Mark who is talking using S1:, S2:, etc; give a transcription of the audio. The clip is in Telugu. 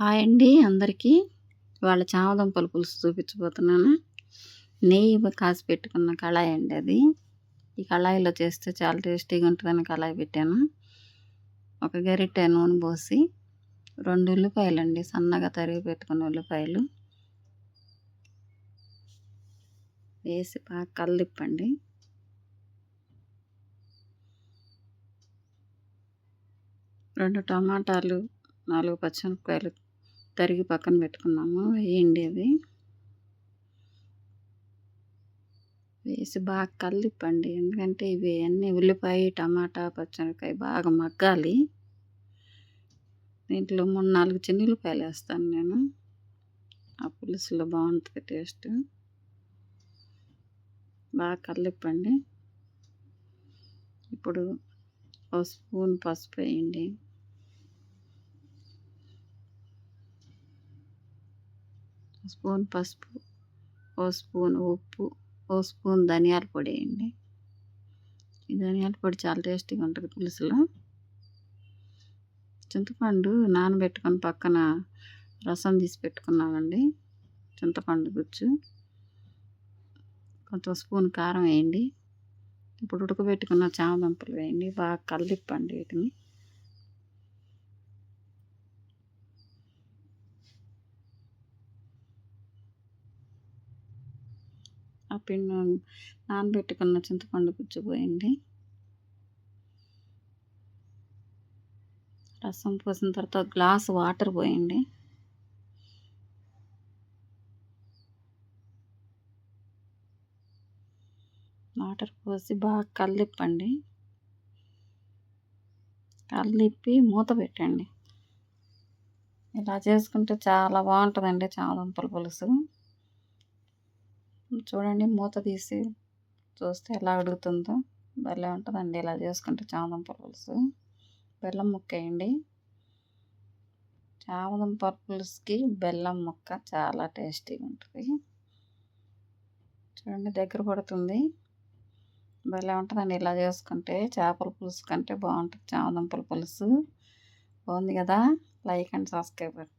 S1: హాయ్ అండి అందరికీ. వాళ్ళ చామదుంపల పులుసు చూపించబోతున్నాను. నెయ్యి కాసి పెట్టుకున్న కళాయి అండి అది. ఈ కళాయిలో చేస్తే చాలా టేస్టీగా ఉంటుందని కళాయి పెట్టాను. ఒక గరిటె నూనె పోసి రెండు ఉల్లిపాయలు అండి సన్నగా తరిగి పెట్టుకున్న ఉల్లిపాయలు. వేసి బాగా కల్లిప్పండి రెండు టమాటాలు నాలుగు పచ్చిమిరపకాయలు తరిగి పక్కన పెట్టుకున్నాము. వేయండి అవి. వేసి బాగా కలిపండి ఎందుకంటే ఇవి అన్నీ ఉల్లిపాయ టమాటా పచ్చిమిరపకాయ బాగా మగ్గాలి. దీంట్లో మూడు నాలుగు చిన్న ఉల్లిపాయలు వేస్తాను నేను. ఆ పులుసులో బాగుంటుంది టేస్ట్. బాగా కలిపండి ఇప్పుడు ఒక స్పూన్ పసుపు వేయండి. స్పూన్ పసుపు ఓ స్పూన్ ఉప్పు ఓ స్పూన్ ధనియాల పొడి వేయండి ఈ ధనియాల పొడి చాలా టేస్టీగా ఉంటుంది పులుసులో. చింతపండు నానబెట్టుకొని పక్కన రసం తీసి పెట్టుకున్నామండి చింతపండు గుజ్జు కొంచెం స్పూన్ కారం వేయండి. ఇప్పుడు ఉడకబెట్టుకున్న చామదుంపలు వేయండి. బాగా కలిపండి వీటిని. పిండి నానబెట్టుకున్న చింతపండు పుచ్చిపోయింది రసం పోసిన తర్వాత గ్లాస్ వాటర్ పోయండి. వాటర్ పోసి బాగా కల్లిప్పండి. కల్లిప్పి మూత పెట్టండి. ఇలా చేసుకుంటే చాలా బాగుంటుందండి చామదుంపల పులుసు. చూడండి మూత తీసి చూస్తే ఎలా అడుగుతుందో భలే ఉంటుందండి ఇలా చేసుకుంటే చామదుంప పులుసు బెల్లం ముక్క వేయండి. చామదుంప పులుసుకి బెల్లం ముక్క చాలా టేస్టీగా ఉంటుంది. చూడండి దగ్గర పడుతుంది. భలే ఉంటుందండి ఇలా చేసుకుంటే చేపల పులుసు కంటే బాగుంటుంది చామదుంపల పులుసు బాగుంది కదా? Like and subscribe.